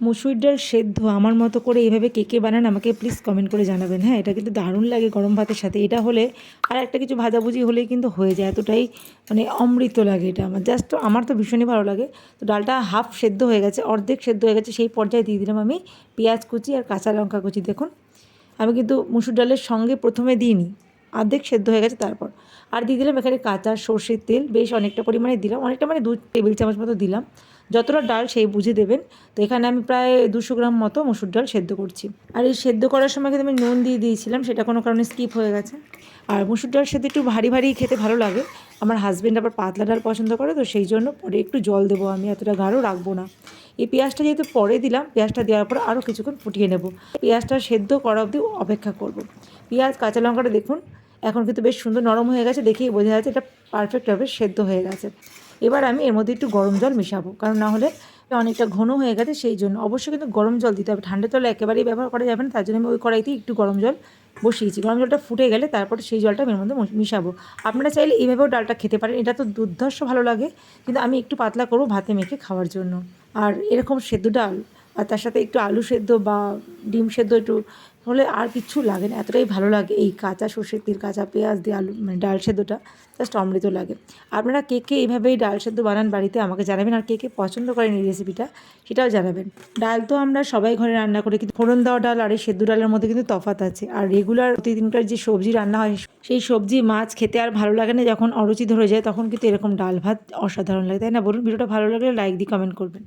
মুসুর ডাল সেদ্ধ, আমার মতো করে এইভাবে কে কে বানান আমাকে প্লিজ কমেন্ট করে জানাবেন। হ্যাঁ এটা কিন্তু দারুণ লাগে গরম ভাতের সাথে। এটা হলে আর একটা কিছু ভাজাভুজি হলেই কিন্তু হয়ে যায়, এতটাই মানে অমৃত লাগে এটা। আমার জাস্ট আমার তো ভীষণই ভালো লাগে। তো ডালটা হাফ সেদ্ধ হয়ে গেছে, অর্ধেক সেদ্ধ হয়ে গেছে, সেই পর্যায়ে দিয়ে দিলাম আমি পেঁয়াজ কুচি আর কাঁচা লঙ্কা কুচি। দেখুন, আমি কিন্তু মুসুর ডালের সঙ্গে প্রথমে দিইনি। অর্ধেক সেদ্ধ হয়ে গেছে তারপর। আর দিয়ে দিলাম এখানে কাঁচা সর্ষের তেল, বেশ অনেকটা পরিমাণে দিলাম। অনেকটা মানে দু টেবিল চামচ মতো দিলাম। যতটা ডাল সেই বুঝে দেবেন। তো এখানে আমি প্রায় দুশো গ্রাম মতো মসুর ডাল সেদ্ধ করছি। আর এই সেদ্ধ করার সময় কিন্তু আমি নুন দিয়ে দিয়েছিলাম, সেটা কোনো কারণে স্কিপ হয়ে গেছে। আর মসুর ডাল সেদ্ধ একটু ভারী ভারী খেতে ভালো লাগে। আমার হাজব্যান্ড আবার পাতলা ডাল পছন্দ করে, তো সেই জন্য পরে একটু জল দেবো আমি, এতটা গাঢ় রাখব না। এই পেঁয়াজটা যেহেতু পরে দিলাম, পেঁয়াজটা দেওয়ার পর আরও কিছুক্ষণ ফুটিয়ে নেব। পেঁয়াজটা সেদ্ধ করা অবধি অপেক্ষা করব। পেঁয়াজ, কাঁচা লঙ্কাটা দেখুন এখন কিন্তু বেশ সুন্দর নরম হয়ে গেছে, দেখেই বোঝা যাচ্ছে এটা পারফেক্টভাবে সেদ্ধ হয়ে গেছে। এবার আমি এর মধ্যে একটু গরম জল মেশাবো, কারণ না হলে অনেকটা ঘন হয়ে গেছে সেই জন্য। অবশ্যই কিন্তু গরম জল দিতে হবে, ঠান্ডা জল একেবারেই ব্যবহার করা যাবে না, তার জন্য আমি ওই কড়াইতেই একটু গরম জল বসিয়েছি। গরম জলটা ফুটে গেলে তারপরে সেই জলটা আমি এর মধ্যে মিশাবো। আপনারা চাইলে এইভাবেও ডালটা খেতে পারেন, এটা তো দুর্ধর্ষ ভালো লাগে, কিন্তু আমি একটু পাতলা করব ভাতে মেখে খাওয়ার জন্য। আর এরকম সেদ্ধ ডাল আর তার সাথে একটু আলু সেদ্ধ বা ডিম সেদ্ধ একটু হলে আর কিচ্ছু লাগে না। এতটাই ভালো লাগে এই কাঁচা সর্ষের তেল, কাঁচা পেঁয়াজ দিয়ে আলু মানে ডাল সেদ্ধটা জাস্ট অমৃত লাগে। আপনারা কে কে এইভাবেই ডাল সেদ্ধ বানান বাড়িতে আমাকে জানাবেন আর কে কে পছন্দ করেন এই রেসিপিটা সেটাও জানাবেন। ডাল তো আমরা সবাই ঘরে রান্না করি, কিন্তু ফোড়ন দেওয়া ডাল আর এই সেদ্ধ ডালের মধ্যে কিন্তু তফাত আছে। আর রেগুলার প্রতিদিনকার যে সবজি রান্না হয়, সেই সবজি, মাছ খেতে আর ভালো লাগে না, যখন অরুচি ধরে যায়, তখন কিন্তু এরকম ডাল ভাত অসাধারণ লাগে, তাই না বলুন? ভিডিওটা ভালো লাগলে লাইক দিয়ে কমেন্ট করবেন।